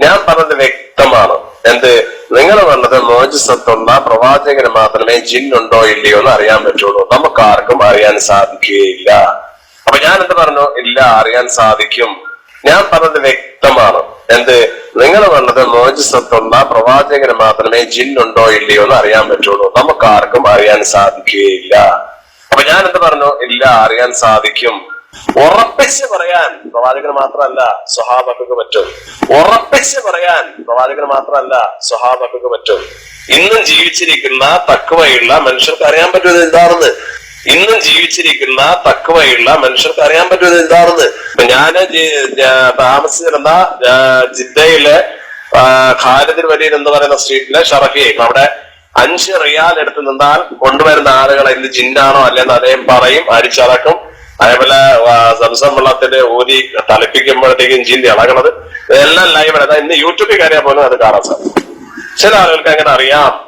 ഞാൻ പറഞ്ഞത് വ്യക്തമാണ്. എന്ത്? നിങ്ങൾ പറഞ്ഞത് മോചിസത്തുള്ള പ്രവാചകന് മാത്രമേ ജിന്നുണ്ടോ ഇല്ലയോ എന്ന് അറിയാൻ പറ്റുള്ളൂ. നമുക്ക് ആർക്കും അറിയാൻ സാധിക്കുകയില്ല. അപ്പൊ ഞാൻ എന്ത് പറഞ്ഞു? ഇല്ല അറിയാൻ സാധിക്കും. ഞാൻ പറഞ്ഞത് വ്യക്തമാണ്. എന്ത്? നിങ്ങൾ പറഞ്ഞത് മോചിസത്തുള്ള പ്രവാചകന് മാത്രമേ ജിന്നുണ്ടോ ഇല്ലയോ എന്ന് അറിയാൻ പറ്റുള്ളൂ. നമുക്ക് ആർക്കും അറിയാൻ സാധിക്കുകയില്ല. അപ്പൊ ഞാൻ എന്ത് പറഞ്ഞു? ഇല്ല അറിയാൻ സാധിക്കും. ഉറപ്പിച്ച് പറയാൻ പ്രവാചകന് മാത്രമല്ല സ്വഹാബക്കൾക്ക് പറ്റും. ഉറപ്പിച്ച് പറയാൻ പ്രവാചകന് മാത്രമല്ല സ്വഹാബക്കൾക്ക് പറ്റും. ഇന്നും ജീവിച്ചിരിക്കുന്ന തക്കവയുള്ള മനുഷ്യർക്ക് അറിയാൻ പറ്റുന്നത് എന്താണെന്ന്? ഇന്നും ജീവിച്ചിരിക്കുന്ന തക്കവയുള്ള മനുഷ്യർക്ക് അറിയാൻ പറ്റുന്നത് എന്താണെന്ന്? ഞാൻ താമസിച്ചിരുന്ന ജിദ്ദയിലെ ഖാലിദിൻ ഖാലിദ് വലിയ എന്ന് പറയുന്ന സ്ട്രീറ്റിലെ ഷറഫിയും അവിടെ അഞ്ച് റിയാൽ എടുത്ത് നിന്നാൽ കൊണ്ടുവരുന്ന ആളുകളെ ഇത് ജിന്നാണോ അല്ലെന്ന് അദ്ദേഹം പറയും അടിച്ചടക്കും. അതേപോലെ സംസം വെള്ളത്തിന്റെ ഊരി തളിപ്പിക്കുമ്പോഴത്തേക്കും ജിന്ന് ഇളകണത് ഇതെല്ലാം ലൈവ് അതായത് ഇന്ന് യൂട്യൂബിൽ കയറിയാൽ പോലും അത് കാണാൻ സാധിക്കും. ചില ആളുകൾക്ക് അങ്ങനെ അറിയാം.